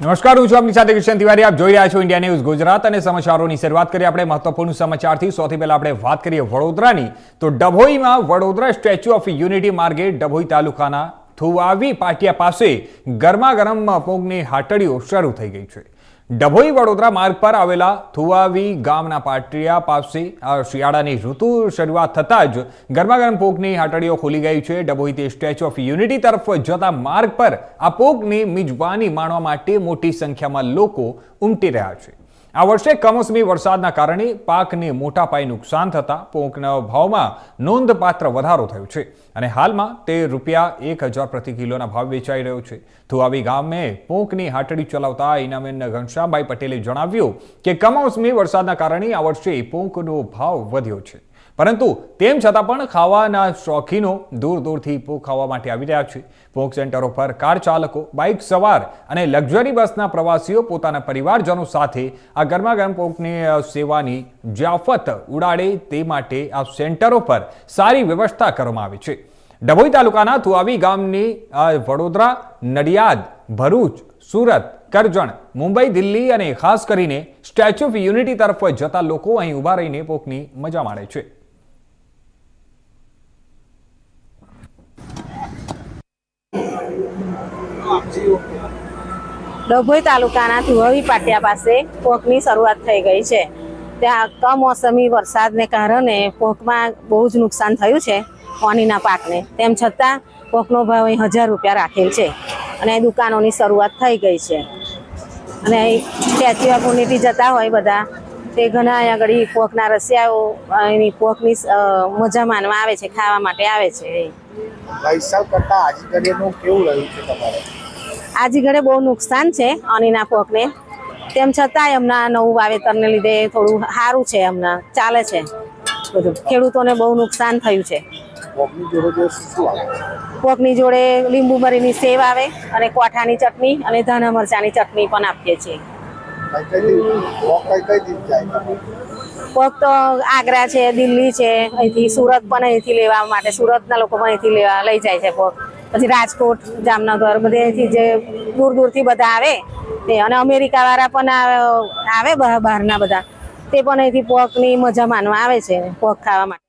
નમસ્કાર, હું છું આપની સાથે કિશન તિવારી. આપ જોઈ રહ્યા છો ઇન્ડિયા ન્યૂઝ ગુજરાત અને સમાચારોની શરૂઆત કરીએ આપણે મહત્વપૂર્ણ સમાચારથી. સૌથી પહેલા આપણે વાત કરીએ વડોદરાની. તો ડભોઈમાં વડોદરા સ્ટેચ્યુ ઓફ યુનિટી માર્ગે ડભોઈ તાલુકાના થુવાવી પાટિયા પાસે ગરમા ગરમ પોગની હાટડીઓ શરૂ થઈ ગઈ છે. ડભોઈ વડોદરા માર્ગ પર આવેલા થુવાવી ગામના પાટિયા પાસે શિયાળાની ઋતુ શરૂઆત થતાં જ ગરમાગરમ પોકની હાટડીઓ ખુલી ગઈ છે. ડભોઈથી સ્ટેચ્યુ ઓફ યુનિટી તરફ જતા માર્ગ પર આ પોકની મિજબાની માણવા માટે મોટી સંખ્યામાં લોકો ઉમટી રહ્યા છે. આ વર્ષે કમોસમી વરસાદના કારણે પાકને મોટા પાયે નુકસાન થતા પોંકના ભાવમાં નોંધપાત્ર વધારો થયો છે અને હાલમાં તે રૂપિયા એક હજાર પ્રતિ કિલોના ભાવ વેચાઈ રહ્યો છે. ધુઆવી ગામે પોંકની હાટડી ચલાવતા ઇનામેન ઘનશ્યામભાઈ પટેલે જણાવ્યું કે કમોસમી વરસાદના કારણે આ વર્ષે પોંકનો ભાવ વધ્યો છે. પરંતુ તેમ છતાં પણ ખાવાના શોખીનો દૂર દૂરથી પોક ખાવા માટે આવી રહ્યા છે. પોક સેન્ટરો પર કાર ચાલકો, બાઇક સવાર અને લક્ઝરી બસના પ્રવાસીઓ પોતાના પરિવારજનો સાથે આ ગરમાગરમ પોકની સેવાની જાફત ઉડાડે તે માટે આ સેન્ટરો પર સારી વ્યવસ્થા કરવામાં આવી છે. ડભોઈ તાલુકાના થુઆવી ગામની વડોદરા, નડિયાદ, ભરૂચ, સુરત, કરજણ, મુંબઈ, દિલ્હી અને ખાસ કરીને સ્ટેચ્યુ ઓફ યુનિટી તરફ જતા લોકો અહીં ઊભા રહીને પોકની મજા માણે છે. ડભોઈ તાલુકાના ધુવાવી પાટિયા પાસે પોકની શરૂઆત થઈ ગઈ છે. ત્યાં કમોસમી વરસાદને કારણે પોકમાં બહુ જ નુકસાન થયું છે પાણીના પાકને. તેમ છતાં પોકનો ભાવ અહીં હજાર રૂપિયા રાખેલ છે અને દુકાનોની શરૂઆત થઈ ગઈ છે. અને સ્ટેચ્યુ ઓફ યુનિટી જતા હોય બધા, તે ઘણા અહીંયા આગળ પોકના રસિયાઓ એની પોકની મજા માનવા આવે છે, ખાવા માટે આવે છે. ગઈ સાલ કરતા આજે ઘડીનું કેવું રહ્યું છે તમારે? આજી ઘરે બહુ નુકસાન છે અનીના પોકને તેમ છતાંય હમણાં નવું વાવેતરને લીધે થોડું સારું છે હમણાં ચાલે છે બધું. ખેડૂતોને બહુ નુકસાન થયું છે. પોકની જોડે લીંબુ મરીની સેવ આવે અને કોઠાની ચટણી અને ધાણા મરચાંની ચટણી પણ આપીએ છીએ. કઈ કઈ કોક કઈ કઈ દિન જાય તમારે? પોક તો આગ્રા છે, દિલ્હી છે, અહીંથી સુરત પણ અહીંથી લેવા માટે, સુરતના લોકો પણ અહીંથી લેવા લઈ જાય છે પોક પછી રાજકોટ, જામનગર, બધે અહીંથી જે દૂર દૂરથી બધા આવે તે અને અમેરિકા વાળા પણ આવે બહારના બધા તે પણ અહીંથી પોકની મજા માનવા આવે છે પોક ખાવા માટે